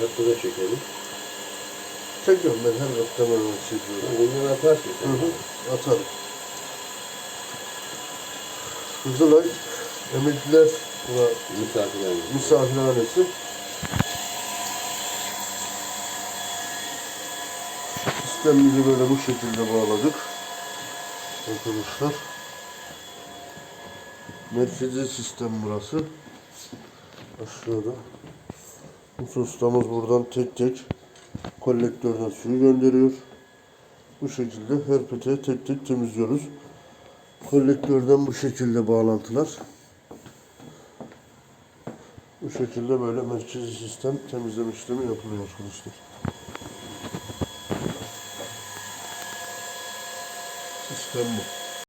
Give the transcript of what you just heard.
Hatta da çekelim. Çekiyorum ben her hemen çekiyorum. Bunları atarsın Hı sen. hı, atarım. Kızılay Emekliler Misafirlerine. misafirhanesi. Sistemimizi böyle bu şekilde bağladık. Arkadaşlar. Merkezi sistem burası. Aşağıda. Bu ustamız buradan tek tek kolektörden suyu gönderiyor. Bu şekilde her peteği tek tek temizliyoruz. Kolektörden bu şekilde bağlantılar. Bu şekilde böyle merkezi sistem temizleme işlemi yapılıyor arkadaşlar. Sistem bu.